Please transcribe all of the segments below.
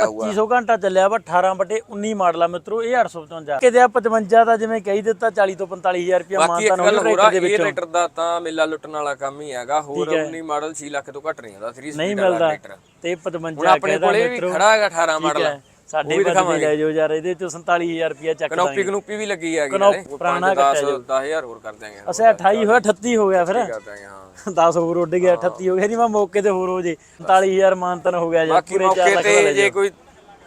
2500 ਘੰਟਾ ਚੱਲਿਆ ਵਾ 18 ਬਟੇ 19 ਮਾਡਲ ਆ ਮਿੱਤਰੋ ਇਹ 855 ਕਿਤੇ ਆ 55 ਦਾ ਜਿਵੇਂ ਕਹੀ ਦਿੱਤਾ 40 ਤੋਂ 45000 ਰੁਪਇਆ ਬਾਕੀ ਇੱਕ ਮਾਨਤਾ ਆ ਟਰੈਕਟਰ ਦੇ ਇਹ ਵਿੱਚੋਂ। ਟਰੈਕਟਰ ਦਾ ਤਾਂ ਮੇਲਾ ਲੁੱਟਣ ਵਾਲਾ ਕੰਮ ਹੀ ਹੈਗਾ ਹੋਰ 19 ਮਾਡਲ 6 ਲੱਖ ਤੋਂ ਘੱਟ ਨਹੀਂ ਹੁੰਦਾ 3 ਨਹੀਂ ਸਪੀਡ ਵਾਲਾ ਟਰੈਕਟਰ ਤੇ ਹੁਣ 55 ਆਪਣੇ ਕਹਿੰਦਾ ਕੋਲੇ ਵੀ ਖੜਾ ਹੈਗਾ 18 ਮਾਡਲ। ਸਾਡੇ ਬੰਦੇ ਲੈ ਜਾਓ ਯਾਰ ਇਹਦੇ ਚੋਂ 47000 ਰੁਪਇਆ ਚੱਕ ਕਨੋਪੀ ਕਨੂਪੀ ਵੀ ਲੱਗੀ ਹੈਗੀ ਨਾਲੇ। ਪੁਰਾਣਾ 5 10 10000 ਹੋਰ ਕਰ ਦਿਆਂਗੇ। ਅਸੇ 28 ਹੋਇਆ 38 ਹੋ ਗਿਆ ਫਿਰ। ਕਰ ਦਿਆਂਗੇ ਹਾਂ। 10 ਹੋਰ ਉੱਡ ਗਿਆ 38 ਹੋ ਗਿਆ ਨਹੀਂ ਮੈਂ ਮੌਕੇ ਤੇ ਹੋਰ ਹੋ ਜੇ। 45000 ਮਾਨਤਨ ਹੋ ਗਿਆ ਜੀ ਪੂਰੇ 4 ਮੌਕੇ ਲੱਖ ਦਾ ਲੈ ਤੇ ਜੇ ਕੋਈ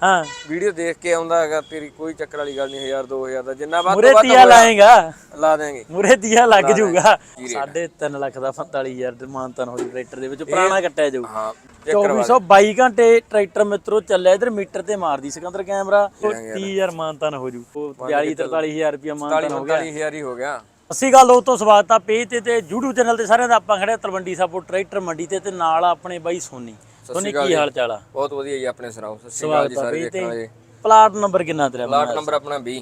ਹਾਂ। ਵੀਡੀਓ ਦੇਖ ਕੇ ਆਉਂਦਾ ਹੈਗਾ ਤੇਰੀ ਕੋਈ ਚੱਕਰ ਵਾਲੀ ਗੱਲ ਨਹੀਂ 1000 2000 ਦਾ ਜਿੰਨਾ ਵੱਧ ਮੁਰੇ ਤੋਂ ਵੱਧ ਤੀਆ ਲਾਏਗਾ। ਲਾ ਦੇਾਂਗੇ। ਮੁਰੇ ਤੀਆ ਲੱਗ ਜਾਊਗਾ। 3.5 ਲੱਖ ਦਾ 45000 ਦੇ ਮਾਨਤਨ ਹੋ ਜੂ ਟਰੈਕਟਰ ਦੇ ਵਿੱਚ ਪੁਰਾਣਾ ਕੱਟਿਆ ਜਾਊ। ਹਾਂ 2422 ਘੰਟੇ ਟਰੈਕਟਰ ਮਿੱਤਰੋ ਚੱਲਿਆ ਇਧਰ ਮੀਟਰ ਤੇ ਮਾਰਦੀ ਸਿਕੰਦਰ ਕੈਮਰਾ। 30000 ਮਾਨਤਨ ਹੋ ਜੂ 42 43000 ਰੁਪਇਆ ਮਾਨਤਨ ਹੋ ਗਿਆ। 45000 ਹੀ ਹੋ ਗਿਆ। ਅਸੀਂ ਗੱਲ ਉਹ ਤੋਂ ਸਵਾਗਤ ਆ ਪੇਜ ਤੇ ਤੇ YouTube ਚੈਨਲ ਤੇ ਸਾਰਿਆਂ ਦਾ ਆਪਾਂ ਖੜੇ ਆ ਤਲਵੰਡੀ ਸਾਬੋ ਟਰੈਕਟਰ ਮੰਡੀ ਤੇ ਤੇ ਨਾਲ ਆਪਣੇ ਬਾਈ ਸੋਨੀ। ਸੋਨੀ ਕੀ ਹਾਲ ਚਾਲ ਆ? ਬਹੁਤ ਵਧੀਆ ਜੀ ਆਪਣੇ ਸੁਣਾਓ? ਸਤਿ ਸ਼੍ਰੀ ਅਕਾਲ ਜੀ ਸਾਰੇ ਦੇਖਣ ਵਾਲੇ। ਪਲਾਟ ਨੰਬਰ ਕਿੰਨਾ ਤੇਰਾ ਪਲਾਟ ਨੰਬਰ ਆਪਣਾ 20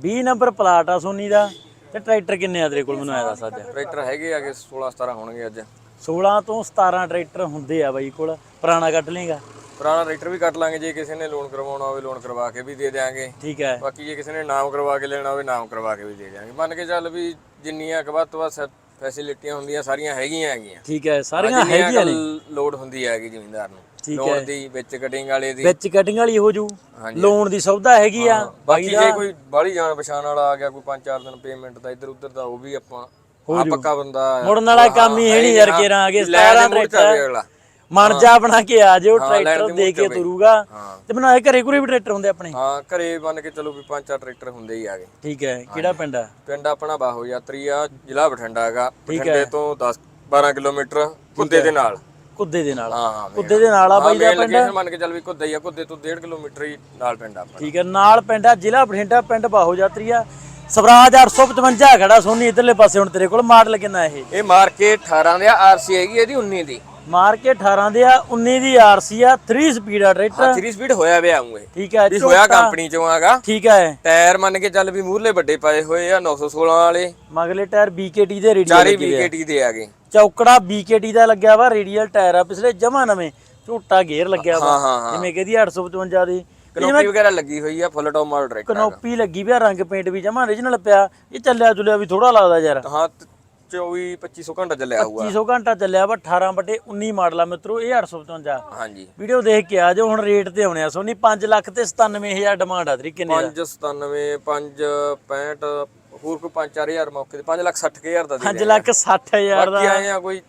20 ਨੰਬਰ ਪਲਾਟ ਆ ਸੋਨੀ ਦਾ ਤੇ ਟਰੈਕਟਰ ਕਿੰਨੇ ਆ ਤੇਰੇ ਕੋਲ ਮੈਨੂੰ ਆਇਆ ਦੱਸ ਅੱਜ? ਟਰੈਕਟਰ ਹੈਗੇ ਆਗੇ 16 17 ਹੋਣਗੇ ਅੱਜ। 16 ਤੋਂ 17 ਟਰੈਕਟਰ ਹੁੰਦੇ ਆ ਬਾਈ ਕੋਲ ਪੁਰਾਣਾ ਕੱਢ ਲੇਗਾ ਪੁਰਾਣਾ ਟਰੈਕਟਰ ਵੀ ਕੱਟ ਲਾਂਗੇ ਜੇ ਕਿਸੇ ਨੇ ਲੋਨ ਕਰਵਾਉਣਾ ਹੋਵੇ ਲੋਨ ਕਰਵਾ ਕੇ ਵੀ ਦੇ ਦਿਆਂਗੇ। ਠੀਕ ਹੈ। ਬਾਕੀ ਜੇ ਕਿਸੇ ਨੇ ਨਾਮ ਕਰਵਾ ਕੇ ਲੈਣਾ ਹੋਵੇ ਨਾਮ ਕਰਵਾ ਕੇ ਵੀ ਦੇ ਦਿਆਂਗੇ। ਮੰਨ ਕੇ ਚੱਲ ਵੀ ਜਿੰਨੀਆਂ ਕੁ ਵੱਧ ਤੋਂ ਫੈਸਿਲਿਟੀਆਂ ਹੁੰਦੀਆਂ ਸਾਰੀਆਂ ਹੈਗੀਆਂ ਹੈਗੀਆਂ। ਠੀਕ ਹੈ ਸਾਰੀਆਂ ਹੈਗੀਆਂ ਨੇ? ਲੋਡ ਹੁੰਦੀ ਹੈਗੀ ਜ਼ਿਮੀਂਦਾਰ ਨੂੰ। ਠੀਕ ਲੋਨ ਦੀ ਵਿੱਚ ਕਟਿੰਗ ਵਾਲੇ ਦੀ। ਵਿੱਚ ਕਟਿੰਗ ਵਾਲੀ ਹੋ ਜੂ। ਲੋਨ ਦੀ ਸੌਦਾ ਹੈਗੀ ਆ। ਬਾਕੀ ਜੇ ਕੋਈ ਬਾਹਲੀ ਜਾਣ ਪਛਾਣ ਵਾਲਾ ਆ ਗਿਆ ਕੋਈ 5-4 ਦਿਨ ਪੇਮੈਂਟ ਦਾ ਇੱਧਰ ਉੱਧਰ ਦਾ ਉਹ ਵੀ ਆਪਾਂ ਆ ਪੱਕਾ ਬੰਦਾ। ਮੁੜਨ ਵਾਲਾ ਕੰਮ ਹੀ ਹੈ ਨਹੀਂ ਯਾਰ ਕੇਰਾਂ ਲੈ 17 ਦੇ ਮੂੰਹ ਚ ਆਵੇ ਟਰੈਕਟਰ ਅਗਲਾ। ਮਨ ਜਾ ਬਣਾ ਕੇ ਆ ਜਿਓ ਟਰੈਕਟਰ ਦੇ ਕੇ ਤੁਰੂਗਾ। ਤੇ ਮੈਨੂੰ ਆਏ ਘਰੇ ਘੁਰੇ ਵੀ ਟਰੈਕਟਰ ਹੁੰਦੇ ਆਪਣੇ। ਹਾਂ ਘਰੇ ਬੰਨ ਕੇ ਚਲੋ ਵੀ 5-4 ਟਰੈਕਟਰ ਹੁੰਦੇ ਹੀ ਆਗੇ ਠੀਕ ਹੈ। ਕਿਹੜਾ ਪਿੰਡ ਆ? ਪਿੰਡ ਆਪਣਾ ਬਾਹੋ ਯਾਤਰੀ ਆ ਜ਼ਿਲ੍ਹਾ ਬਠਿੰਡਾ ਹੈਗਾ। ਬਠਿੰਡੇ ਤੋਂ 10-12 ਕਿਲੋਮੀਟਰ ਕੁੱਦੇ ਦੇ ਨਾਲ। ਕੁੱਦੇ ਦੇ ਨਾਲ। ਹਾਂ ਕੁੱਦੇ ਦੇ ਨਾਲ ਆ ਬਾਈ ਦਾ ਪਿੰਡ। ਮੰਨ ਕੇ ਚੱਲ ਵੀ ਕੁੱਦੇ ਹੀ ਆ ਕੁੱਦੇ ਤੋਂ 1.5 ਕਿਲੋਮੀਟਰ ਹੀ ਨਾਲ ਪਿੰਡ ਆ ਆਪਣਾ। ਠੀਕ ਹੈ। ਨਾਲ ਪਿੰਡ ਆ ਜ਼ਿਲ੍ਹਾ ਬਠਿੰਡਾ ਪਿੰਡ ਬਾਹੋ ਯਾਤਰੀ ਆ। ਸਵਰਾਜ 855 ਖੜਾ ਸੋਨੀ ਇਧਰਲੇ ਪਾਸੇ ਹੁਣ ਤੇਰੇ ਕੋਲ ਮਾਡਲ ਕਿੰਨਾ ਇਹ? ਇਹ ਮਾਰ ਕੇ 18 ਦੇ ਆਰਸੀ ਹੈਗੀ ਇਹਦੀ 19 ਦੀ। ਮਾਰ ਕੇ 18 ਦੇ ਆ 19 ਦੀ ਆਰਸੀ ਆ 3 ਸਪੀਡ ਆ ਟਰੈਕਟਰ। 3 ਸਪੀਡ ਹੋਇਆ ਵੇ ਆਉਂਗੇ ਠੀਕ ਹੈ ਵੀ ਹੋਇਆ ਕੰਪਨੀ ਚੋਂ ਆਗਾ। ਠੀਕ ਹੈ ਟਾਇਰ ਮੰਨ ਕੇ ਚੱਲ ਵੀ ਮੂਰਲੇ ਵੱਡੇ ਪਾਏ ਹੋਏ ਆ 916 ਵਾਲੇ। ਮਗਲੇ ਟਾਇਰ BKT ਦੇ ਰੇਡੀਅਲ ਚਾਰੇ ਵੀਕੇਟੀ ਦੇ ਆਗੇ। ਚੌਕੜਾ BKT ਦਾ ਲੱਗਿਆ ਵਾ ਰੇਡੀਅਲ ਟਾਇਰ ਆ ਪਿਛਲੇ ਜਮਾ ਨਵੇਂ ਝੋਟਾ ਗੇਅਰ ਲੱਗਿਆ ਵਾ। ਜਿਵੇਂ ਕਹਦੀ 855 ਦੀ। ਕਨੋਪੀ ਵਗੈਰਾ ਲੱਗੀ ਹੋਈ ਆ full top model tractor canopy ਲੱਗੀ ਵੀ ਆ ਰੰਗ ਪੇਂਟ ਵੀ ਜਮਾ origignal ਪਿਆ। ਇਹ ਚੱਲਿਆ ਚੁਲਿਆ ਵੀ ਥੋੜਾ ਲੱਗਦਾ ਯਾਰ। ਹਾਂ 24 2500 ਘੰਟਾ ਚੱਲਿਆ ਹੋਊਗਾ। 2500 ਘੰਟਾ ਚੱਲਿਆ ਵਾ 18 ਬਟੇ 19 ਮਾਡਲ ਆ ਮਿੱਤਰੋ ਇਹ 855 ਹਾਂਜੀ। ਵੀਡੀਓ ਦੇਖ ਕੇ ਆ ਜਾਓ ਹੁਣ ਰੇਟ ਤੇ ਆਉਣੇ ਆ ਸੋਨੀ 5 ਲੱਖ ਤੇ 97000 ਡਿਮਾਂਡ ਆ ਤੇਰੀ ਕਿੰਨੇ ਦਾ 597 565 ਹੋਰ ਕੋਈ 5-4000 ਮੌਕੇ ਤੇ 5 ਲੱਖ 60000 ਦਾ ਦੇ 5 ਲੱਖ 60000 ਦਾ ਬਾਕੀ ਆਏ ਆ ਕੋਈ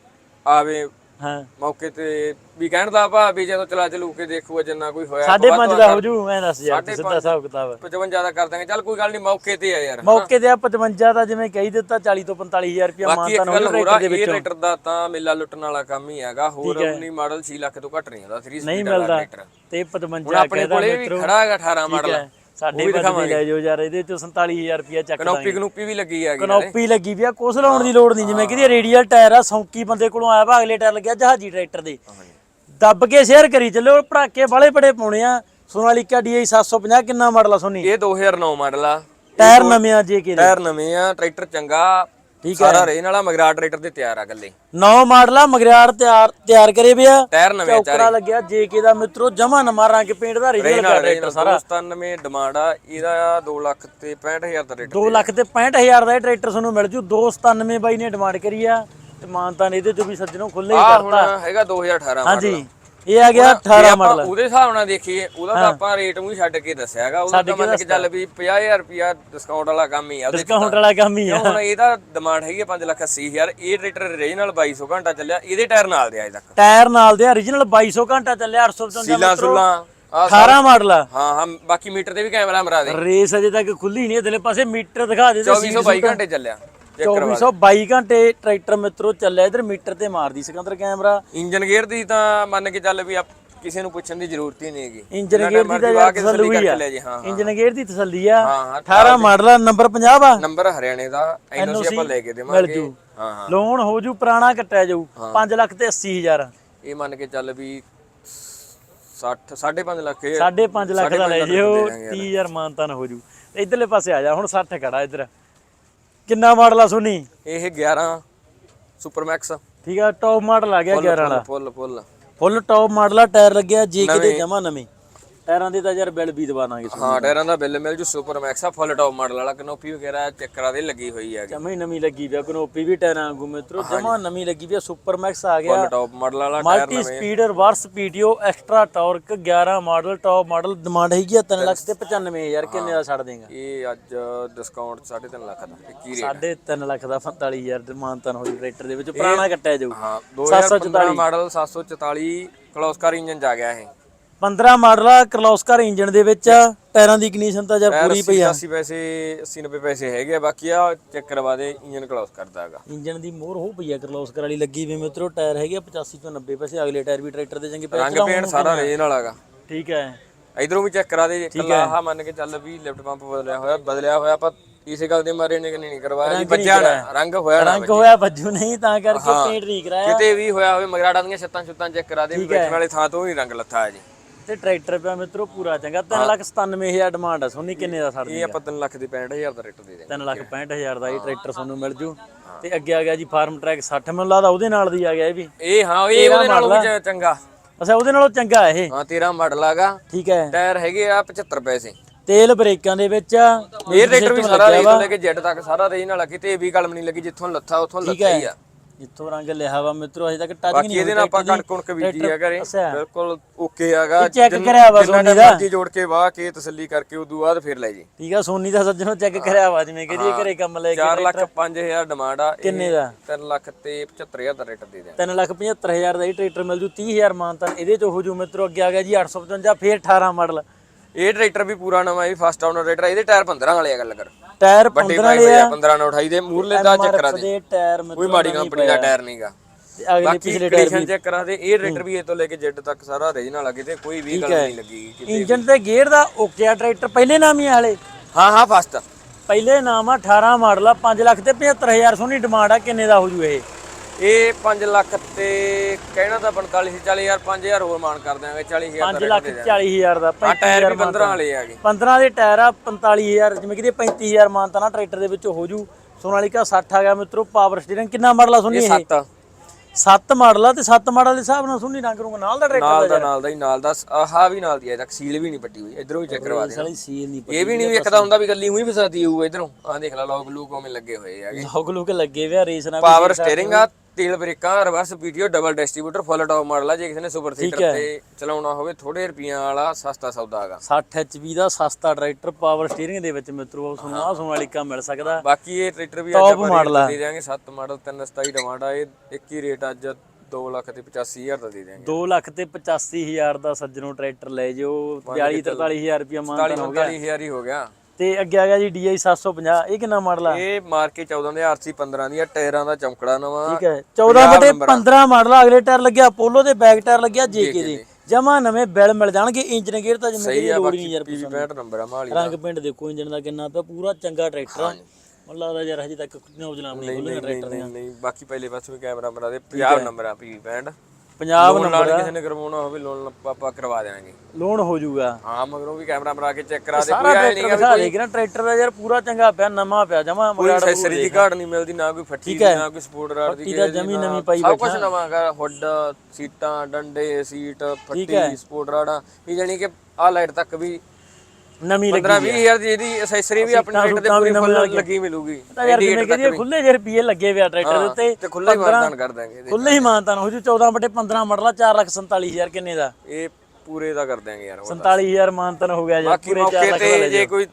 ਆਵੇ ਹਾਂ। ਮੌਕੇ ਤੇ ਵੀ ਕਹਿਣ ਦਾ ਭਾ ਵੀ ਜਦੋਂ ਚਲਾ ਚਲੂ ਕੇ ਦੇਖੂਗਾ ਜਿੰਨਾ ਕੋਈ ਹੋਇਆ ਸਾਢੇ ਪੰਜ ਦਾ ਹੋ ਜੂ ਐ ਦੱਸ ਯਾਰ ਸਿੱਧਾ ਹਿਸਾਬ ਕਿਤਾਬ। 55 ਜ਼ਿਆਦਾ ਕਰ ਦਾਂਗੇ। ਚੱਲ ਕੋਈ ਗੱਲ ਨਹੀਂ ਮੌਕੇ ਤੇ ਆ ਯਾਰ ਮੌਕੇ ਤੇ ਆ 55 ਦਾ ਜਿਵੇਂ ਕਹੀ ਦਿੱਤਾ 40 ਤੋਂ 45000 ਰੁਪਇਆ ਬਾਕੀ ਇੱਕ ਮਾਨਤਾ ਨੂੰ ਟਰੈਕਟਰ ਦੇ ਵਿੱਚੋਂ। ਟਰੈਕਟਰ ਦਾ ਤਾਂ ਮੇਲਾ ਲੁੱਟਣ ਵਾਲਾ ਕੰਮ ਹੀ ਹੈਗਾ। ਹੋਰ 19 ਮਾਡਲ 6 ਲੱਖ ਤੋਂ ਘੱਟ ਨਹੀਂ ਹੁੰਦਾ 3 ਨਹੀਂ ਸਪੀਡ ਵਾਲਾ ਟਰੈਕਟਰ। ਤੇ ਹੁਣ 55 ਆਪਣੇ ਕਹਿੰਦਾ ਕੋਲੇ ਵੀ ਮਿੱਤਰੋ ਖੜਾ ਹੈਗਾ 18 ਮਾਡਲ। ਸਾਡੇ ਬੰਦੇ ਲੈ ਜਾਓ ਯਾਰ ਇਹਦੇ ਚੋਂ 47000 ਰੁਪਇਆ ਚੱਕ ਕਨੋਪੀ ਕਨੂਪੀ ਵੀ ਲੱਗੀ ਹੈਗੀ ਕਨੋਪੀ ਲੱਗੀ ਵੀ ਆ ਕੁਛ ਲਾਉਣ ਦੀ ਲੋੜ ਨਹੀਂ ਜਿਵੇਂ ਕਿ ਰੇਡੀਅਲ ਟਾਇਰ ਆ ਸੌਂਕੀ ਬੰਦੇ ਕੋਲੋਂ ਆਇਆ ਵਾ ਅਗਲੇ ਟਾਇਰ ਲੱਗਿਆ ਜਹਾਜੀ ਟਰੈਕਟਰ ਦੇ। ਦੱਬ ਕੇ ਸ਼ੇਅਰ ਕਰੀ ਚੱਲਿਓ ਭੜਾਕੇ ਵਾਲੇ ਬੜੇ ਪਾਉਣੇ ਆ। ਸੋਨਾਲੀਕਾ DI 750 ਕਿੰਨਾ ਮਾਡਲ ਆ ਸੋਨੀ? ਇਹ 2009 ਮਾਡਲ ਆ। ਟਾਇਰ ਨਵੇਂ ਆ ਜੇ ਕੇ ਟਾਇਰ ਨਵੇਂ ਆ ਟਰੈਕਟਰ ਚੰਗਾ ਠੀਕ ਸਾਰਾ ਰੇਨ ਵਾਲਾ ਮਗਰਾ ਟਰੈਕਟਰ ਦੇ ਤਿਆਰ ਆ ਗੱਲੇ ਨੌ ਮਾਡਲ ਆ ਮਗਰਿਆੜ ਤਿਆਰ ਤਿਆਰ ਕਰੇ ਪਿਆ ਟਾਇਰ ਨਵੇਂ ਆ ਚੌਕੜਾ ਲੱਗਿਆ ਜੇ ਕੇ ਦਾ ਮਿੱਤਰੋ ਜਮਾ ਨਮਾ ਰੰਗ ਪੇਂਟ ਦਾ ਰੀਜਨਲ ਨਾਲ ਟਰੈਕਟਰ ਸਾਰਾ। 97 ਡਿਮਾਂਡ ਆ ਇਹਦਾ 2 ਲੱਖ ਤੇ 65000 ਦਾ ਰੇਟ 2 ਲੱਖ ਤੇ 65000 ਦਾ ਇਹ ਟਰੈਕਟਰ ਤੁਹਾਨੂੰ ਮਿਲ ਜੂ। 297 ਬਾਈ ਨੇ ਡਿਮਾਂਡ ਕਰੀ ਆ ਤੇ ਮਾਨਤਾ ਨੇ ਇਹਦੇ ਚੋਂ ਵੀ ਸੱਜਣੋਂ ਖੁੱਲੇ ਹੀ ਆ ਹੁਣ ਕਰਤਾ ਹੈਗਾ 2018 ਹਾਂਜੀ। ਇਹ ਆ ਗਿਆ 18 ਆਪਾਂ ਮਾਡਲ ਉਹਦੇ ਹਿਸਾਬ ਨਾਲ ਦੇਖੀਏ ਉਹਦਾ ਤਾਂ ਆਪਾਂ ਰੇਟ ਨੂੰ ਹੀ ਛੱਡ ਕੇ ਦੱਸਿਆ ਹੈਗਾ। ਉਹਦਾ ਤਾਂ ਮੰਨ ਕੇ ਚੱਲ ਵੀ 50000 ਰੁਪਿਆ ਡਿਸਕਾਊਂਟ ਵਾਲਾ ਕੰਮ ਹੀ ਆ ਡਿਸਕਾਊਂਟ ਵਾਲਾ ਕੰਮ ਹੀ ਆ। ਹੁਣ ਇਹਦਾ ਡਿਮਾਂਡ ਹੈਗੀ 5 ਲੱਖ 80000 ਇਹ ਟਰੈਕਟਰ ਰੀਜਨਲ 2200 ਘੰਟਾ ਚੱਲਿਆ ਇਹਦੇ ਟਾਇਰ ਨਾਲ ਦੇ ਅਜੇ ਤੱਕ। ਟਾਇਰ ਨਾਲ ਦੇ origignal 2200 ਘੰਟਾ ਚੱਲਿਆ 855 ਸੀਲਾ ਸੁਲਾ ਆ 18 ਮਾਡਲ ਆ। ਹਾਂ ਹਾਂ ਬਾਕੀ ਮੀਟਰ ਤੇ ਵੀ ਕੈਮਰਾ ਮਰਾ ਦੇ। ਰੇਸ ਅਜੇ ਤੱਕ ਖੁੱਲੀ ਨਹੀਂ ਇਧਰਲੇ ਪਾਸੇ ਮੀਟਰ ਦਿਖਾ ਦੇ 2422 ਘੰਟੇ ਚੱਲਿਆ। 2422 ਘੰਟੇ ਟਰੈਕਟਰ ਮਿੱਤਰੋ ਚੱਲਿਆ ਇਧਰ ਮੀਟਰ ਤੇ ਮਾਰਦੀ ਸਿਕੰਦਰ ਕੈਮਰਾ। ਇੰਜਨ ਗੇਅਰ ਦੀ ਤਾਂ ਮੰਨ ਕੇ ਚੱਲ ਵੀ ਆਪ ਕਿਸੇ ਨੂੰ ਪੁੱਛਣ ਦੀ ਜ਼ਰੂਰਤ ਹੀ ਨਹੀਂ ਹੈਗੀ। ਇੰਜਨ ਜਿੰਨਾ ਗੇਅਰ time ਦੀ ਤਾਂ ਮਰਜ਼ੀ ਯਾਰ ਵਾਹ ਕੇ ਤਸੱਲੀ ਕਰਕੇ ਆ। ਲੈ ਜੀ ਹਾਂ ਹਾਂ। ਇੰਜਨ ਗੇਅਰ ਦੀ ਤਸੱਲੀ ਆ। ਹਾਂ, ਹਾਂ, 18 ਮਾਡਲ ਆ ਨੰਬਰ 50 ਆ ਨੰਬਰ ਹਰਿਆਣੇ ਦਾ ਐਨਓਸੀ ਆਪਾਂ ਲੈ ਕੇ ਮਿਲ ਦੇਵਾਂਗੇ ਜੂ। ਹਾਂ ਹਾਂ। ਲੋਨ ਹੋ ਜੂ ਪੁਰਾਣਾ ਕੱਟਿਆ ਜਾਊ। 5 ਲੱਖ ਤੇ 80000 ਇਹ ਮੰਨ ਕੇ ਚੱਲ ਵੀ 60 5.5 ਲੱਖ ਇਹ 5.5 ਲੱਖ ਦਾ ਲੈ ਜਿਓ ਲੱਖ ਦੇ 30000 ਮਾਨਤਾ ਨਾ ਹੋ ਜੂ। ਇਧਰਲੇ ਪਾਸੇ ਆ ਜਾ ਹੁਣ 60 ਖੜਾ ਇਧਰ। ਕਿੰਨਾ ਮਾਡਲ ਆ ਸੋਨੀ? ਇਹ 11 ਸੁਪਰ ਮੈਕਸ। ਠੀਕ ਆ ਟੌਪ ਮਾਡਲ ਆ ਗਿਆ 11 ਵਾਲਾ। Full full full. Top model ਆ ਟਾਇਰ ਲੱਗਿਆ ਜੇ ਕਿਤੇ ਜਮਾ ਨਵੇਂ। ਟਾਇਰਾਂ ਦੇ ਤਾਂ ਯਾਰ ਬਿੱਲ ਵੀ ਦਵਾਵਾਂਗੇ ਹਾਂ ਟਾਇਰਾਂ ਦਾ ਬਿੱਲ ਮਿਲ ਜੂ ਸੁਪਰ ਮੈਕਸ ਆ ਫੁੱਲ ਟੌਪ ਮਾਡਲ ਵਾਲਾ ਕਨੋਪੀ ਵਗੈਰਾ ਚੱਕਰਾਂ ਦੇ ਲੱਗੀ ਹੋਈ ਹੈਗੀ ਜਮਾ ਹੀ ਨਵੀਂ ਲੱਗੀ ਵੀ ਆ ਕਨੋਪੀ ਵੀ ਟਾਇਰਾਂ ਵਾਂਗੂ ਮਿੱਤਰੋ ਜਮਾ ਨਵੀਂ ਲੱਗੀ ਵੀ ਆ ਸੁਪਰ ਮੈਕਸ ਆ ਗਿਆ। ਫੁੱਲ ਟੌਪ ਮਾਡਲ ਵਾਲਾ tyre multi speed reverse PTO extra torque 11 model top model demand ਹੈਗੀ ਆ 3 ਲੱਖ ਤੇ 95000 ਕਿੰਨੇ ਦਾ ਛੱਡ ਦੇਗਾ? ਇਹ ਅੱਜ ਡਿਸਕਾਊਂਟ 3.5 ਲੱਖ ਦਾ 21 ਰੇਟ 3.5 ਲੱਖ ਦਾ 45000 ਦੇ ਮਾਨਤਨ ਹੋਈ ਟਰੈਕਟਰ ਦੇ ਵਿੱਚ ਪੁਰਾਣਾ ਕੱਟਿਆ ਜਾਊ। ਹਾਂ 2015 ਮਾਡਲ 744 ਕਲੋਸਕਾਰ ਇੰਜਨ ਜਾ ਗਿਆ ਇਹ। 15 ਮਾਡਲ ਆ ਕਰਲੋਸਕਰ ਇੰਜਨ ਦੇ ਵਿੱਚ ਟਾਇਰਾਂ ਦੀ ਕੰਡੀਸ਼ਨ ਤਾਂ ਯਾਰ ਪੂਰੀ ਪਈ ਆ। 80 ਪੈਸੇ 80 90 ਪੈਸੇ ਹੈਗੇ ਆ ਬਾਕੀ ਆ ਚੈੱਕ ਕਰਵਾ ਦੇ ਇੰਜਨ ਕਲੋਸ ਕਰਦਾ ਹੈਗਾ। ਇੰਜਨ ਦੀ ਮੋਹਰ ਹੋ ਪਈ ਆ ਕਰਲੋਸਕਰ ਵਾਲੀ ਲੱਗੀ ਵੀ ਮਿੱਤਰੋ ਟਾਇਰ ਹੈਗੇ ਆ 85 ਤੋਂ 90 ਪੈਸੇ ਅਗਲੇ ਟਾਇਰ ਵੀ ਟਰੈਕਟਰ ਦੇ ਚੰਗੇ ਪਏ ਰੰਗ ਪੇਂਟ ਸਾਰਾ ਰੇਨ ਵਾਲਾ ਹੈਗਾ। ਠੀਕ ਹੈ। ਇਧਰੋਂ ਵੀ ਚੈੱਕ ਕਰਾ ਦੇ ਇਕੱਲਾ ਆਹ ਮੰਨ ਕੇ ਚੱਲ ਵੀ ਲਿਫਟ ਪੰਪ ਬਦਲਿਆ ਹੋਇਆ ਬਦਲਿਆ ਹੋਇਆ ਪਰ ਇਸੇ ਗੱਲ ਦੇ ਮਾਰੇ ਨੇ ਨਹੀਂ ਕਰਵਾਇਆ ਜੀ ਬੱਚਿਆ ਨਾ ਰੰਗ ਹੋਇਆ ਨਾ ਰੰਗ ਹੋਇਆ ਬੱਜੂ ਨਹੀਂ ਤਾਂ ਕਰਕੇ ਪੇਂਟ ਨਹੀਂ ਕਰਾਇਆ। ਕਿਤੇ ਵੀ ਹੋਇਆ ਹੋਵੇ ਮਗਰਾੜਾਂ ਦੀਆਂ ਛੱਤਾਂ ਛੁੱਤਾਂ ਚੈੱਕ ਕਰਾ ਦੇ ਵੀ ਬੈਠਣ ਵਾਲੇ ਥਾਂ ਤੋਂ ਹੀ ਰੰਗ ਲੱਥਾ ਹੈ ਜੀ। ਤੇ ਟਰੈਕਟਰ ਪਿਆ ਮਿੱਤਰੋ ਪੂਰਾ ਚੰਗਾ। 397000 ਡਿਮਾਂਡ ਆ ਸੋਨੀ ਕਿੰਨੇ ਦਾ ਛੱਡ ਇਹ ਆਪਾਂ 3 ਲੱਖ ਦੀ 65000 ਦਾ ਰੇਟ ਦੇ ਦੇਂਗੇ 3 ਲੱਖ 65000 ਦਾ ਇਹ ਟਰੈਕਟਰ ਤੁਹਾਨੂੰ ਮਿਲ ਜੂ। ਤੇ ਅੱਗੇ ਆ ਗਿਆ ਜੀ ਫਾਰਮ ਟਰੈਕ 60 ਮੈਨੂੰ ਲੱਗਦਾ ਉਹਦੇ ਨਾਲ ਦੀ ਆ ਗਿਆ ਇਹ ਵੀ। ਇਹ ਹਾਂ ਇਹ ਉਹਦੇ ਨਾਲੋਂ ਵੀ ਚੰਗਾ। ਅੱਛਾ ਉਹਦੇ ਨਾਲੋਂ ਚੰਗਾ ਇਹ? ਹਾਂ 13 ਮਾਡਲ ਹੈਗਾ ਠੀਕ ਹੈ। ਟਾਇਰ ਹੈਗੇ ਆ 75 ਪੈਸੇ। ਤੇਲ ਬ੍ਰੇਕਾਂ ਦੇ ਵਿੱਚ ਇਹ ਟਰੈਕਟਰ ਵੀ ਸਾਰਾ ਤੋਂ ਲੈ ਕੇ ਜੈਟ ਤੱਕ ਸਾਰਾ ਰੇਸ ਨਾਲ ਆ, ਕਿਤੇ ਵੀ ਕਲਮ ਨਹੀਂ ਲੱਗੀ ਜਿੱਥੋਂ ਲੱਥਾ ਉੱਥੋਂ ਲੱਥਾ ਹੀ ਆ। ਜਿੱਥੋਂ ਰੰਗ ਲਿਆ ਵਾ ਮਿੱਤਰੋ ਅਜੇ ਤੱਕ ਟੱਚ ਬਾਕੀ ਨਹੀਂ ਇਹਦੇ ਨਾਲ ਆਪਾਂ ਕਣਕ ਕੁਣਕ ਬੀਜੀ ਆ ਘਰੇ। ਬਿਲਕੁਲ ਓਕੇ check ਜਿੰਨ- ਕਰਿਆ ਵਾ ਸੋਨੀ ਦਾ। ਮਰਜ਼ੀ ਜੋੜ ਕੇ ਵਾਹ ਕੇ ਤਸੱਲੀ ਕਰਕੇ ਉਦੋਂ ਬਾਅਦ ਫਿਰ ਲੈ ਜੀ। ਠੀਕ ਆ ਸੋਨੀ ਦਾ ਸੱਜਣੋਂ ਚੈੱਕ ਕਰਿਆ ਵਾ ਜਿਵੇਂ ਕਿ ਜੀ ਘਰੇ ਕੰਮ ਲੈ ਕੇ 4 ਲੱਖ 5000 ਡਿਮਾਂਡ ਆ। ਕਿੰਨੇ ਦਾ? 3 ਲੱਖ ਤੇ 75000 ਦਾ ਰੇਟ ਦੇ ਦੇ 3 ਲੱਖ 75000 ਦਾ ਇਹ ਟਰੈਕਟਰ ਮਿਲ ਜੂ 30000 ਮਾਨਤਾਨ ਇਹਦੇ ਚ ਹੋ ਜੂ ਮਿੱਤਰੋ ਅੱਗੇ ਆ ਗਿਆ ਜੀ 855 ਫੇਰ 18 ਮਾਡਲ। ਇਹ ਟਰੈਕਟਰ ਵੀ ਪੂਰਾ ਨਵਾਂ ਇਹ ਫਸਟ ਆਉਨਰ ਟਰੈਕਟਰ ਇਹਦੇ ਟਾਇਰ 15 ਵਾਲੇ ਆ ਗੱਲ ਕਰ। ਟਾਇਰ ਵੱਡੇ 15 ਪਾਈਪ ਵਾਲੇ ਆ ਆ। 15 ਨਾਲ ਉਠਾਈ ਦੇ ਮੂਰਲੇ ਦਾ। ਚੈੱਕ ਕਰਾ ਦੇ ਕੋਈ ਮਾੜੀ ਕੰਪਨੀ ਦਾ ਟਾਇਰ ਨਹੀਂਗਾ। ਅਗਲੇ ਪਿਛਲੇ ਟਾਇਰ ਕੰਡੀਸ਼ਨ ਚੈੱਕ ਕਰਾ ਦੇ ਇਹ ਟਰੈਕਟਰ ਵੀ ਇਹ ਤੋਂ ਲੈ ਕੇ ਜੈਡ ਤੱਕ ਸਾਰਾ ਰੀਜਨਲ ਆ ਕਿਤੇ ਕੋਈ ਵੀ ਗੱਲ ਨਹੀਂ ਲੱਗੀ ਇੰਜਨ ਤੇ ਗੇਅਰ ਦਾ ਓਕੇ ਆ ਟਰੈਕਟਰ ਪਹਿਲੇ ਨਾਮ ਹੀ ਹਲੇ ਹਾਂ ਹਾਂ ਫਸਟ ਪਹਿਲੇ ਨਾਮ ਆ 18 ਮਾਡਲ ਆ 5 ਲੱਖ ਤੇ 75000 ਸੋਨੀ ਡਿਮਾਂਡ ਆ ਕਿੰਨੇ ਦਾ ਹੋ ਜੂ ਇਹ? ਇਹ 5 ਲੱਖ ਤੇ ਕਹਿਣਾ ਤਾਂ 45 40000 5000 ਹੋਰ ਮਾਨ ਕਰ ਦਿਆਂਗੇ 40000 5 ਲੱਖ 40000 ਦਾ ਆ ਟਾਇਰ ਵੀ 15 ਵਾਲੇ ਆਗੇ 15 ਦੇ ਟਾਇਰ ਆ 45000 ਜਿਵੇਂ ਕਿ 35000 ਮਾਨਤਾ ਨਾ ਟਰੈਕਟਰ ਦੇ ਵਿੱਚ ਹੋ ਜੂ। ਸੋਨਾਲੀਕਾ 60 ਆ ਗਿਆ ਮਿੱਤਰੋ ਪਾਵਰ ਸਟੀਅਰਿੰਗ ਕਿੰਨਾ ਮਾਡਲ ਆ ਸੋਨੀ ਇਹ 7 7 ਮਾਡਲ ਆ ਤੇ 7 ਮਾਡਲ ਦੇ ਹਿਸਾਬ ਨਾਲ ਸੋਨੀ ਰੰਗ ਰੁੰਗ ਨਾਲ ਦਾ ਟਰੈਕਟਰ ਨਾਲ ਦਾ ਨਾਲ ਦਾ ਹੀ ਨਾਲ ਦਾ। ਆਹ ਵੀ ਨਾਲ ਦੀ ਹੈ ਤੱਕ ਸੀਲ ਵੀ ਨਹੀਂ ਪੱਟੀ ਹੋਈ ਇਧਰੋਂ ਵੀ ਚੈੱਕ ਕਰਵਾ ਦੇ ਸਾਲੀ ਸੀਲ ਨਹੀਂ ਇਹ ਵੀ ਨਹੀਂ ਵੇਖਦਾ ਹੁੰਦਾ ਵੀ ਗੱਲੀ ਉਹੀ ਫਸਾਦੀ ਹੋਊ ਇਧਰੋਂ। ਆਹ ਦੇਖ ਲੈ ਲੋਕ ਲੂਕ ਉਵੇਂ ਲੱਗੇ ਹੋਏ ਆਗੇ ਲੋਕ ਲੋਕ ਲੱਗੇ ਵੇ ਰੇਸ ਨਾਲ ਪਾਵਰ ਸਟੀਅਰਿੰਗ ਆ ਤੇਲ ਬ੍ਰੇਕਾਂ reverse PTO double distributor full top model ਆ। ਜੇ ਕਿਸੇ ਨੇ ਸੁਪਰ ਸੀਟਰ ਤੇ ਚਲਾਉਣਾ ਹੋਵੇ ਥੋੜੇ ਰੁਪਈਆਂ ਵਾਲਾ ਸਸਤਾ ਸੌਦਾ ਹੈਗਾ। 60 HP ਦਾ ਸਸਤਾ ਟਰੈਕਟਰ ਪਾਵਰ ਸਟੀਅਰਿੰਗ ਦੇ ਵਿੱਚ ਮਿੱਤਰੋ ਤੁਹਾਨੂੰ ਆ ਸੋਨਾਲੀਕਾ ਮਿਲ ਸਕਦਾ। ਬਾਕੀ ਇਹ ਟਰੈਕਟਰ ਵੀ ਅੱਜ ਆਪਾਂ ਦੇ ਦਿਆਂਗੇ 7 ਮਾਡਲ 327 ਡਿਮਾਂਡ ਆ। ਇਹ ਇੱਕ ਹੀ ਰੇਟ ਅੱਜ 2 ਲੱਖ ਤੇ 85000 ਦਾ ਦੇ ਦਿਆਂਗੇ। 2 ਲੱਖ ਤੇ 85000 ਦਾ ਸੱਜਣੋਂ ਟਰੈਕਟਰ ਲੈ ਜਿਓ। 42 43000 ਰੁਪਇਆ ਮਾਨਤਾ 40 45000 ਹੀ ਹੋ ਗਿਆ। ਤੇ ਅੱਗੇ ਆ ਗਿਆ ਜੀ DI 750 ਇਹ ਕਿੰਨਾ ਮਾਡਲ ਆ? ਇਹ ਮਾਰ ਕੇ 14 ਦੇ ਆਰਸੀ 15 ਦੀ ਆ ਟਾਇਰਾਂ ਦਾ ਚਮਕੜਾ ਨਵਾਂ। ਠੀਕ ਹੈ। 14 ਬਟੇ 15 ਮਾਡਲ ਆ, ਅਗਲੇ ਟਾਇਰ ਲੱਗਿਆ ਪੋਲੋ ਦੇ ਬੈਕ ਟਾਇਰ ਲੱਗਿਆ JK ਦੇ। ਜਮਾ ਨਵੇਂ ਬਿਲ ਮਿਲ ਜਾਣਗੇ ਇੰਜਨ ਗੇਅਰ ਤਾਂ ਕਿ ਆ ਲੋੜ ਨਹੀਂ ਯਾਰ ਪੀਵੀ 65 ਨੰਬਰ ਆ ਮਾਲੀ ਰੰਗ ਪਿੰਡ ਦੇਖੋ ਇੰਜਨ ਦਾ ਕਿੰਨਾ ਪਿਆ ਪੂਰਾ ਚੰਗਾ ਟਰੈਕਟਰ ਆ। ਮੈਨੂੰ ਲੱਗਦਾ ਯਾਰ ਹਜੇ ਤੱਕ ਨੌਜਵਾਨ ਨਹੀਂ ਖੁੱਲੇ ਟਰੈਕਟਰ ਨਹੀਂ ਨਹੀਂ ਬਾਕੀ ਪਹਿਲੇ ਪਾਸੇ ਵੀ ਕੈਮਰਾ ਮਰਾ ਦੇ 50 ਨੰਬਰ ਆ ਪੀਵੀ 65 ਪੰਜਾਬ ਲੋਨ ਨਾਲ ਕਿਸੇ ਨੇ ਕਰਵਾਉਣਾ ਹੋਵੇ ਲੋਨ ਆਪਾਂ ਕਰਵਾ ਦੇਵਾਂਗੇ। ਲੋਨ ਹੋ ਜਾਊਗਾ। ਹਾਂ ਮਗਰੋਂ ਵੀ ਕੈਮਰਾ ਮਰਾ ਕੇ ਚੈੱਕ ਕਰਾ ਦੇ ਸਾਰਾ ਟਰੈਕਟਰ ਦਿਖਾ ਦੇ ਕਿ ਨਾ ਟਰੈਕਟਰ ਦਾ ਯਾਰ ਪੂਰਾ ਚੰਗਾ ਪਿਆ ਨਵਾਂ ਪਿਆ ਜਮਾ ਕੋਈ ਐਕਸੈਸਰੀ ਦੀ ਘਾਟ ਨਹੀਂ ਮਿਲਦੀ ਨਾ ਕੋਈ ਫੱਟੀ ਦੀ ਨਾ ਕੋਈ ਸਪੋਰਟ ਰਾਡ ਦੀ ਦਾ ਜਮੀ ਨਵੀਂ ਪਾਈ ਸਭ ਕੁਝ ਨਵਾਂ ਹੈਗਾ ਹੁੱਡ ਸੀਟਾਂ ਡੰਡੇ ਸੀਟ ਫੱਟੀ ਸਪੋਰਟ ਰਾਡਾਂ ਇਹ ਜਾਨੀ ਕਿ ਆ ਲਾਈਟ ਤੱਕ ਵੀ ਨਵੀਂ ਲੱਗੀ 15 20000 ਦੀ ਇਹਦੀ ਐਕਸੈਸਰੀ ਵੀ ਆਪਣੀ ਰੇਟ ਤੇ ਪੂਰੀ ਫੁੱਲ ਲੱਗੀ। ਮਿਲੂਗੀ। ਤਾਂ ਯਾਰ ਜਿਵੇਂ ਕਿ ਖੁੱਲੇ ਜਿਹੇ ਰੁਪਏ ਲੱਗੇ ਪਿਆ ਟਰੈਕਟਰ ਦੇ ਉੱਤੇ। ਤੇ ਖੁੱਲਾ ਹੀ ਵਾਰਦਾਨ ਕਰ ਦਾਂਗੇ। ਖੁੱਲੇ ਹੀ ਮਾਨਤਾਨ ਹੋ ਜੂ 14 ਬਟੇ 15 ਮਾਡਲ 4 ਲੱਖ 47000 ਕਿੰਨੇ ਦਾ? ਇਹ ਪੂਰੇ ਦਾ ਕਰ ਦਾਂਗੇ ਯਾਰ ਉਹ। 47000 ਮਾਨਤਾਨ ਹੋ ਗਿਆ ਜੀ ਪੂਰੇ 4 ਮੌਕੇ ਲੱਖ ਤੇ ਜੇ ਕੋਈ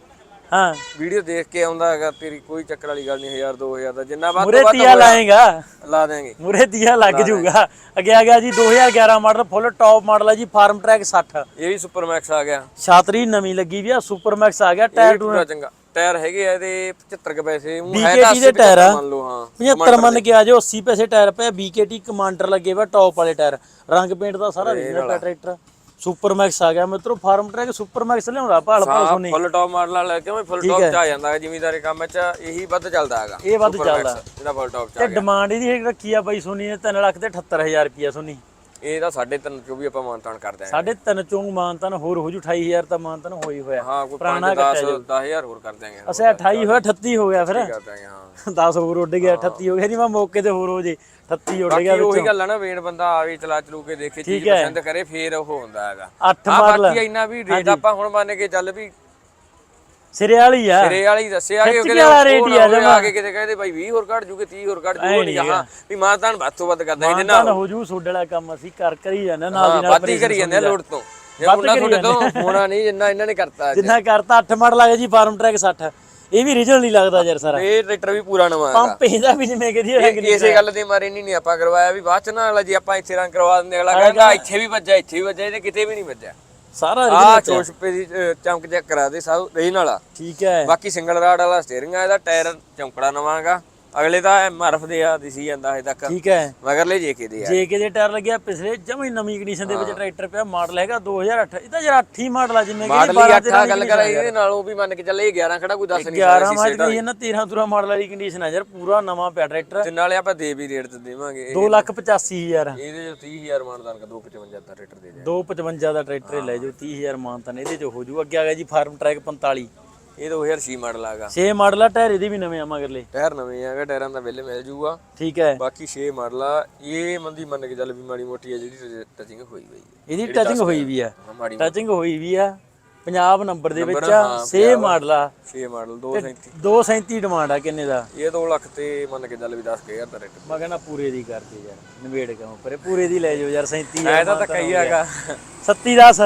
ਹਾਂ। ਵੀਡੀਓ ਦੇਖ ਕੇ ਆਉਂਦਾ ਹੈਗਾ ਤੇਰੀ ਕੋਈ ਚੱਕਰ ਵਾਲੀ ਗੱਲ ਨਹੀਂ 1000 2000 ਦਾ ਜਿੰਨਾ ਵੱਧ ਮੁਰੇ ਤੋਂ ਵੱਧ ਤੀਆ ਲਾਏਗਾ। ਲਾ ਦੇਾਂਗੇ। ਮੁਰੇ ਤੀਆ ਲੱਗ ਜੂਗਾ। ਅੱਗੇ ਆ ਗਿਆ ਜੀ 2011 ਮਾਡਲ ਫੁੱਲ ਟੌਪ ਮਾਡਲ ਹੈ ਜੀ ਫਾਰਮ ਟਰੈਕ 60 ਇਹ ਵੀ ਸੁਪਰ ਮੈਕਸ ਆ ਗਿਆ। ਛਾਤਰੀ ਨਵੀਂ ਲੱਗੀ ਵੀ ਆ ਸੁਪਰ ਮੈਕਸ ਆ ਗਿਆ ਇਹ ਟਾਇਰ ਵੀ ਪੂਰਾ ਚੰਗਾ। ਟਾਇਰ ਹੈਗੇ ਆ ਇਹਦੇ 75 ਕੁ ਪੈਸੇ ਊਂ ਹੈ BKT ਤਾਂ ਦੇ 80 ਟਾਇਰ ਆ। ਮੰਨ ਲਓ ਹਾਂ 75 ਮੰਨ ਕੇ ਆ ਜਾਓ 80 ਪੈਸੇ ਟਾਇਰ ਪਿਆ BKT ਕਮਾਂਡਰ ਲੱਗੇ ਵਾ ਟੌਪ ਵਾਲੇ ਟਾਇਰ। ਰੰਗ ਪੇਂਟ ਦਾ ਸਾਰਾ ਰੀਜਨਲ ਟਰੈਕਟਰ। ਸੁਪਰ ਮੈਕਸ ਆ ਗਿਆ। ਮਿੱਤਰੋ ਫਾਰਮ ਟਰੈਕ ਸੁਪਰ ਮੈਕਸ ਲਿਆਉਂਦਾ ਭਾਲ ਭਾਲ ਸੋਨੀ। ਫੁੱਲ ਟੌਪ ਮਾਡਲ ਵਾਲਾ ਕਿਉਂ ਫੁੱਲ ਟੌਪ ਚ ਆ ਜਾਂਦਾ ਹੈ ਜ਼ਿਮੀਦਾਰੀ ਕੰਮ ਚ ਇਹੀ ਵੱਧ ਚੱਲਦਾ ਹੈਗਾ। ਇਹ ਵੱਧ ਚੱਲਦਾ। ਜਿਹੜਾ ਫੁੱਲ ਟੌਪ ਚ ਤੇ ਆ ਗਿਆ। ਡਿਮਾਂਡ ਇਹਦੀ ਰੱਖੀ ਆ ਬਾਈ ਸੋਨੀ ਨੇ 3 ਲੱਖ ਤੇ 78000 ਰੁਪਿਆ ਸੋਨੀ। ਇਹ ਤਾਂ ਸਾਢੇ ਤਿੰਨ ਚੋਂ ਵੀ ਆਪਾਂ ਮਾਨਤਾਨ ਕਰ ਦਿਆਂਗੇ। ਸਾਢੇ ਤਿੰਨ ਚੋਂ ਮਾਨਤਨ ਹੋਰ ਹੋ ਜੂ 28000 ਤਾਂ ਮਾਨਤਨ ਹੋਈ ਹੋਇਆ। ਹਾਂ ਕੋਈ ਪੁਰਾਣਾ 5 10 10000 ਹੋਰ ਕਰ ਦਿਆਂਗੇ। ਅਸੇ 28 ਹੋਇਆ 38 ਹੋ ਗਿਆ ਫਿਰ। ਕਰ ਦਿਆਂਗੇ ਹਾਂ। 10 ਹੋਰ ਉੱਡ ਗਿਆ 38 ਹੋ ਗਿਆ। ਨਹੀਂ ਮੈਂ ਮੌਕੇ ਤੇ ਹੋਰ ਹੋ ਜੇ 38 ਉੱਡ ਗਿਆ ਬਾਕੀ ਉਹੀ ਗੱਲ ਆ ਨਾ ਵੇਣ ਬੰਦਾ ਆਵੇ ਚਲਾ ਚਲੂ ਕੇ ਦੇਖੇ ਚੀਜ਼ ਪਸੰਦ ਕਰੇ ਫੇਰ ਉਹ ਹੁੰਦਾ ਹੈਗਾ। 8 ਆ ਮਾਡਲ। ਬਾਕੀ ਇੰਨਾ ਵੀ ਰੇਟ ਆਪਾਂ ਹੁਣ ਮੰਨ ਕੇ ਚੱਲ ਵੀ ਸਿਰੇ ਵਾਲੀ ਆ। ਸਿਰੇ ਵਾਲੀ ਦੱਸਿਆ ਕਿ ਖਿੱਚ ਕੇ ਵਾਲਾ rate ਹੀ ਆ ਜਮਾ। ਆ ਕੇ ਕਿਤੇ ਕਹਿੰਦੇ ਭਾਈ 20 ਹੋਰ ਘੱਟ ਜੂਗੇ 30 ਹੋਰ ਘੱਟ ਜੂਗੇ ਨਹੀਂ ਹਾਂ ਵੀ ਮਾਨਤਾਨ ਵੱਧ ਤੋਂ ਵੱਧ ਕਰਦਾ ਇਹਦੇ ਨਾਲ ਮਾਨਤਨ ਹੋ ਜੂ ਸੋਡੇ ਵਾਲਾ ਕੰਮ ਅਸੀਂ ਕਰ ਕਰ ਹੀ ਜਾਂਦੇ ਨਾਲ ਦੀ ਨਾਲ ਵੱਧ ਹੀ ਕਰੀ ਜਾਂਦੇ ਆ ਲੋਡ ਤੋਂ। ਜੇ ਉਹਨਾਂ ਤੁਹਾਡੇ ਤੋਂ ਹੋਣਾ ਨਹੀਂ ਜਿੰਨਾ ਇਹਨਾਂ ਨੇ ਕਰਤਾ। ਜਿੰਨਾ ਕਰਤਾ 8 ਮਾਡਲ ਆ ਗਿਆ ਜੀ ਫਾਰਮ ਟਰੈਕ 60 ਇਹ ਵੀ ਰੀਜਨਲ ਨਹੀਂ ਲੱਗਦਾ ਯਾਰ ਸਾਰਾ। ਇਹ ਟਰੈਕਟਰ ਵੀ ਪੂਰਾ ਨਵਾਂ ਹੈਗਾ। ਪੰਪ ਇਹਦਾ ਵੀ ਜਿਵੇਂ ਕਹਦੀ ਰੰਗ ਇਹ- ਇਸੇ ਗੱਲ ਦੇ ਮਾਰੇ ਨਹੀਂ ਨਹੀਂ ਆਪਾਂ ਕਰਵਾਇਆ ਵੀ ਬਾਅਦ ਚ ਨਾ ਅਗਲਾ ਜੀ ਆਪਾਂ ਇੱਥੇ ਰੰਗ ਕਰਵਾ ਦਿੰਦੇ ਅਗਲਾ ਕਹਿੰਦਾ ਇੱਥੇ ਵੀ ਵੱਜਾ ਇੱਥੇ ਵੀ ਵੱਜਾ ਇਹਨੇ ਕਿਤੇ ਵੀ ਨਹੀਂ ਵੱਜਾ ਸਾਰਾ ਆਹ original ਚੋਸ਼ਪੇ ਦੀ ਚਮਕ ਚੈੱਕ ਕਰਾ ਦੇ ਸਭ ਨਾਲ ਆ। ਠੀਕ ਹੈ। ਬਾਕੀ ਸਿੰਗਲ ਰਾਡ ਵਾਲਾ ਸਟੀਅਰਿੰਗ ਆ ਇਹਦਾ ਟਾਇਰ ਚੌਂਕੜਾ ਨਵਾਂਗਾ। ਅਗਲੇ ਤਾਂ ਐਮਆਰਐਫ ਦੇ ਆ ਦਿਸੀ ਜਾਂਦਾ ਹਜੇ ਤੱਕ। ਠੀਕ ਹੈ। ਮਗਰਲੇ ਜੇਕੇ ਦੇ ਆ। ਜੇਕੇ ਦੇ ਟਾਇਰ ਲੱਗਿਆ ਪਿਛਲੇ ਜਮੀ ਨਵੀਂ ਕੰਡੀਸ਼ਨ ਦੇ ਵਿੱਚ ਟਰੈਕਟਰ ਪਿਆ ਮਾਡਲ ਹੈਗਾ 2008 ਇਹ ਤਾਂ ਯਾਰ 8 ਹੀ ਮਾਡਲ ਆ ਜਿਵੇਂ ਕਿ ਮਾਡਲ ਹੀ ਅੱਠਾ ਗੱਲ ਕਰ ਇਹਦੇ ਨਾਲੋਂ ਵੀ ਮੰਨ ਕੇ ਚੱਲੇ 11 ਖੜਾ ਕੋਈ ਦੱਸ ਨਹੀਂ 11 ਮਾਡਲ ਦੀ ਹੈ ਨਾ 13 ਤੁਰਾ ਮਾਡਲ ਵਾਲੀ ਕੰਡੀਸ਼ਨ ਆ ਯਾਰ ਪੂਰਾ ਨਵਾਂ ਪਿਆ ਟਰੈਕਟਰ ਤੇ ਨਾਲੇ ਆਪਾਂ ਦੇ ਵੀ ਰੇਟ ਤੇ ਦੇਵਾਂਗੇ। 285000 ਇਹਦੇ ਚ 30000 ਮਾਨਦਾਨ 255 ਦਾ ਰੇਟਰ ਦੇ ਦੇ 255 ਦਾ ਟਰੈਕਟਰ ਲੈ ਜਾਓ 30000 ਮਾਨਤਨ ਇਹਦੇ ਚ ਹੋ ਜੂ ਅੱਗੇ ਆ ਗਿਆ ਜੀ ਫਾਰਮ ਟਰੈਕ 45 ਇਹ 2006 ਮਾਡਲ ਆਗਾ 6 ਮਾਡਲ ਆ ਟਾਇਰ ਇਹਦੇ ਵੀ ਨਵੇਂ ਆ ਮਗਰਲੇ। ਟਾਇਰ ਨਵੇਂ ਆਗਾ ਟਾਇਰਾਂ ਦਾ ਬਿੱਲ ਮਿਲ ਜੂਗਾ। ਠੀਕ ਹੈ। ਬਾਕੀ 6 ਮਾਡਲ ਆ ਇਹ ਮੰਦੀ ਮੰਨ ਕੇ ਚੱਲ ਵੀ ਮਾੜੀ ਮੋਟੀ ਆ ਜਿਹੜੀ ਟਚਿੰਗ ਹੋਈ ਹੋਈ ਹੈ ਇਹਦੀ ਟਚਿੰਗ ਹੋਈ ਵੀ ਆ। ਟਚਿੰਗ ਹੋਈ ਵੀ ਆ। ਪੰਜਾਬ ਨੰਬਰ ਦੇ ਵਿੱਚ ਆ 6 ਮਾਡਲ ਆ। 6 ਮਾਡਲ 237 237 ਡਿਮਾਂਡ ਆ ਕਿੰਨੇ ਦਾ? ਇਹ 2 ਲੱਖ ਤੇ ਮੰਨ ਕੇ ਚੱਲ ਵੀ 10000 ਦਾ ਰੇਟ ਮੈਂ ਕਹਿੰਦਾ ਪੂਰੇ ਦੀ ਕਰਦੇ ਯਾਰ ਨਵੇੜ ਕਿਉਂ ਪਰੇ। ਪੂਰੇ ਦੀ ਲੈ ਜਾਓ ਯਾਰ 37 ਐ ਤਾਂ ਧੱਕਾ ਹੀ ਹੈਗਾ। 37 10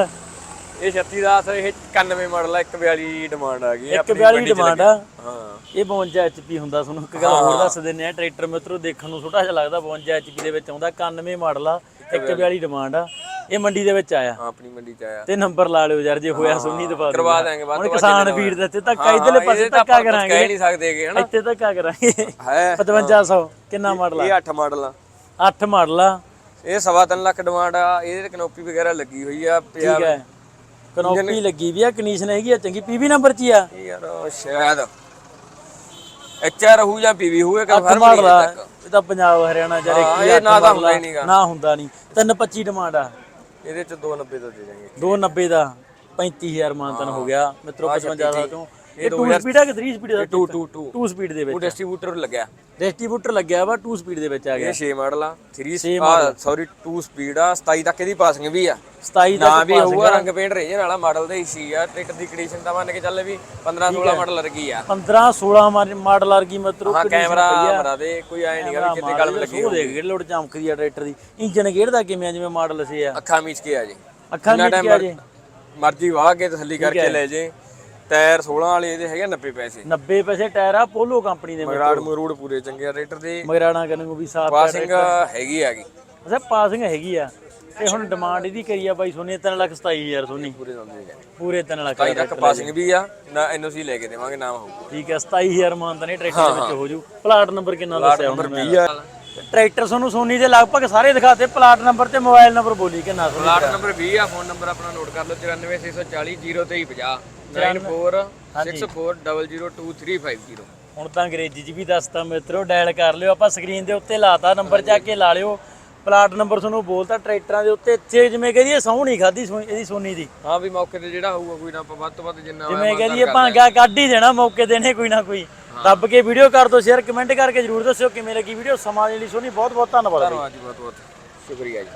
ਇਹ 36 ਦਾ ਇਹ 91 ਮਾਡਲ ਆ 142 ਡਿਮਾਂਡ ਆ ਗਈ 142 ਡਿਮਾਂਡ ਆ? ਹਾਂ। ਇਹ 52 ਐਚਪੀ ਹੁੰਦਾ ਤੁਹਾਨੂੰ ਇੱਕ ਗੱਲ ਹੋਰ ਦੱਸ ਦਿੰਨੇ ਆ ਟਰੈਕਟਰ ਮਿੱਤਰੋ ਦੇਖਣ ਨੂੰ ਛੋਟਾ ਜਿਹਾ ਲੱਗਦਾ 52 ਐਚਪੀ ਦੇ ਵਿੱਚ ਆਉਂਦਾ 91 ਮਾਡਲ ਆ 142 ਡਿਮਾਂਡ ਆ। ਇਹ ਮੰਡੀ ਦੇ ਵਿੱਚ ਆਇਆ। ਹਾਂ ਆਪਣੀ ਮੰਡੀ ਚ ਆਇਆ। ਤੇ ਨੰਬਰ ਲਾ ਲਿਓ ਯਾਰ ਜੇ ਹੋਇਆ ਸੁਣੀ ਦਬਾ ਕਰਵਾ ਦਾਂਗੇ ਵੱਧ ਹੁਣ ਕਿਸਾਨ ਵੀਰ ਦੇ ਤੇ ਧੱਕਾ ਇਧਰਲੇ ਪਾਸੇ ਧੱਕਾ ਕਰਾਂਗੇ। ਕਹਿ ਨਹੀਂ ਸਕਦੇਗੇ ਹਨਾ? ਇੱਥੇ ਧੱਕਾ ਕਰਾਂਗੇ। ਹੈ 5500 ਕਿੰਨਾ ਮਾਡਲ ਆ? ਇਹ 8 ਮਾਡਲ ਆ। 8 ਮਾਡਲ ਆ। ਇਹ ਸਵਾ ਤਿੰਨ ਲੱਖ ਡਿਮਾਂਡ ਆ ਇਹਦੇ ਕਨੋਪੀ ਵਗੈਰਾ ਲੱਗੀ ਹੋਈ ਆ ਪਿਆ ਠੀਕ ਹੈ। ਕਨੋਪੀ ਲੱਗੀ ਵੀ ਆ ਕੰਡੀਸ਼ਨ ਹੈਗੀ ਆ ਚੰਗੀ ਪੀਵੀ ਨੰਬਰ 'ਚ ਹੀ ਆ। ਯਾਰ ਉਹ ਸ਼ਾਇਦ ਐਚਆਰ ਹੋਊ ਜਾਂ ਪੀਵੀ ਹੋਊ ਇਹ ਕਨਫਰਮ ਮਾਡਲ ਨਹੀਂ ਆ ਹੈ ਤੱਕ। ਇਹ ਤਾਂ ਪੰਜਾਬ ਹਰਿਆਣਾ ਜਾਂ ਇੱਕ ਇਹ ਨਾ ਤਾਂ ਹੁੰਦਾ ਹੀ ਨਹੀਂਗਾ। ਨਾ ਹੁੰਦਾ ਨਹੀਂ 325 ਡਿਮਾਂਡ ਆ। ਇਹਦੇ ਚ 290 ਦਾ ਦੇ ਜਾਵਾਂਗੇ 290 ਦਾ 35000 ਮਾਨਤਨ ਹੋ ਗਿਆ। ਮਿੱਤਰੋ 55 ਦਾ ਚੋਂ ਇਹ ਇਹ 2 ਸਪੀਡ ਆ ਕਿ 3 ਸਪੀਡ ਦਾ 2 2 2 2 ਸਪੀਡ ਦੇ ਉਹ ਵਿੱਚ ਡਿਸਟ੍ਰੀਬਿਊਟਰ ਲੱਗਿਆ। ਡਿਸਟ੍ਰੀਬਿਊਟਰ ਲੱਗਿਆ ਵਾ 2 ਸਪੀਡ ਦੇ ਵਿੱਚ ਆ ਗਿਆ। ਇਹ 6 ਮਾਡਲ ਆ। 3 ਛੇ ਆ ਸੌਰੀ 2 ਸਪੀਡ ਆ। 27 ਤੱਕ ਇਹਦੀ ਪਾਸਿੰਗ ਵੀ ਆ। 27 ਨਾ ਦਾ ਵੀ ਹੋਊਗਾ ਰੰਗ ਪੇਂਟ ਰੇਜਨ ਵਾਲਾ ਮਾਡਲ ਦਾ ਹੀ ਸੀ ਆ ਟਿਕਟ ਦੀ ਕੰਡੀਸ਼ਨ ਤਾਂ ਮੰਨ ਕੇ ਚੱਲੇ ਵੀ 15 16 ਮਾਡਲ ਲੱਗੀ ਆ। 15 16 ਮਾਡਲ ਵਰਗੀ ਮਿੱਤਰੋ ਹਾਂ ਕੈਮਰਾ ਮਰਾ ਦੇ ਕੋਈ ਐ ਨਹੀਂਗਾ ਵੀ ਕਿਤੇ ਕਲਮ ਲੱਗੀ ਉਹ ਦੇਖ ਕਿਹੜੇ ਲੋੜ ਚਮਕਦੀ ਆ ਟਰੈਕਟਰ ਦੀ? ਇੰਜਨ ਗੇੜਦਾ ਕਿਵੇਂ ਆ ਜਿਵੇਂ ਮਾਡਲ ਸੀ ਆ? ਅੱਖਾਂ ਮੀਚ ਕੇ ਆ ਜੀ। ਅੱਖਾਂ ਜਿੰਨਾ ਵਿੱਚ time ਆ ਜੇ। ਮਰਜ਼ੀ ਵਾਹ ਕੇ ਤਸੱਲੀ ਕਰਕੇ ਲੈ ਜੇ। ਟਾਇਰ 16 ਵਾਲੇ ਇਹਦੇ ਹੈਗੇ 90 ਪੈਸੇ। 90 ਪੈਸੇ ਟਾਇਰ ਆ ਪੋਲੋ ਕੰਪਨੀ ਦੇ ਮਗਰਾੜ ਮਰੂੜ ਪੂਰੇ ਚੰਗੇ ਆ ਰੇਟਰ ਦੇ। ਮਗਰਾਣਾ ਕਰਨ ਵੀ ਸਾਫ਼ ਪਾਸਿੰਗ ਹੈਗੀ ਹੈਗੀ ਅੱਛਾ ਪਾਸਿੰਗ ਹੈਗੀ ਆ। ਤੇ ਹੁਣ ਡਿਮਾਂਡ ਇਹਦੀ ਕਰੀ ਆ ਬਾਈ ਸੋਨੀ 3 ਲੱਖ 27000 ਸੋਨੀ। ਪੂਰੇ ਦੰਦੇ ਹੈ ਪੂਰੇ 3 ਲੱਖ ਕਾਈ ਤੱਕ ਪਾਸਿੰਗ ਵੀ ਆ ਨਾ ਐਨਓਸੀ ਲੈ ਕੇ ਦੇਵਾਂਗੇ ਨਾਮ ਹੋਊਗਾ ਠੀਕ ਹੈ 27000 ਮਾਨਤਾ ਨੇ ਟਰੈਕਟਰ ਦੇ ਵਿੱਚ ਹੋ। ਜੂ ਪਲਾਟ ਨੰਬਰ ਕਿੰਨਾ ਦੱਸਿਆ ਹੁਣ ਮੈਂ 20 ਆ। ਟਰੈਕਟਰ ਤੁਹਾਨੂੰ ਸੋਨੀ ਦੇ ਲਗਭਗ ਸਾਰੇ ਦਿਖਾਤੇ ਪਲਾਟ ਨੰਬਰ ਤੇ ਮੋਬਾਈਲ ਨੰਬਰ ਬੋਲੀ ਕਿੰਨਾ ਸੋਨੀ ਪਲਾਟ ਨੰਬਰ 20 ਆ ਫੋਨ ਨੰਬਰ ਆਪਣਾ ਨੋਟ ਕਰ ਲਓ 94640350 9464002350 ਹੁਣ ਤਾਂ ਅੰਗਰੇਜ਼ੀ 'ਚ ਵੀ ਦੱਸਤਾ ਮਿੱਤਰੋ ਡਾਇਲ ਕਰ ਲਿਓ ਆਪਾਂ ਸਕਰੀਨ ਦੇ ਉੱਤੇ ਲਾਤਾ ਨੰਬਰ ਜਾ ਕੇ ਲਾ ਲਿਓ ਪਲਾਟ ਨੰਬਰ ਤੁਹਾਨੂੰ ਬੋਲਤਾ ਟਰੈਕਟਰਾਂ ਦੇ ਉੱਤੇ ਇੱਥੇ ਜਿਵੇਂ ਕਹਦੀਏ ਸਹੁੰ ਨਹੀਂ ਖਾਦੀ ਇਹਦੀ ਸੋਨੀ ਦੀ ਹਾਂ ਵੀ ਮੌਕੇ ਤੇ ਜਿਹੜਾ ਹੋਊਗਾ ਕੋਈ ਨਾ ਆਪਾਂ ਵੱਧ ਤੋਂ ਵੱਧ ਜਿੰਨਾ ਜਿਵੇਂ ਕਹਦੀਏ ਭਾਂਗਾ ਕੱਢ ਹੀ ਦੇਣਾ ਮੌਕੇ ਨੇ ਕੋਈ ਨਾ ਕੋਈ ਦੱਬ ਕੇ ਵੀਡੀਓ ਕਰ ਦਿਓ ਸ਼ੇਅਰ ਕਮੈਂਟ ਕਰਕੇ ਜਰੂਰ ਦੱਸਿਓ ਕਿਵੇਂ ਲੱਗੀ ਵੀਡੀਓ ਸਮਾਂ ਦੇ ਲਈ ਸੋਨੀ ਬਹੁਤ ਬਹੁਤ ਧੰਨਵਾਦ ਧੰਨਵਾਦ ਜੀ ਬਹੁਤ ਬਹੁਤ ਸ਼ੁਕਰੀਆ ਜੀ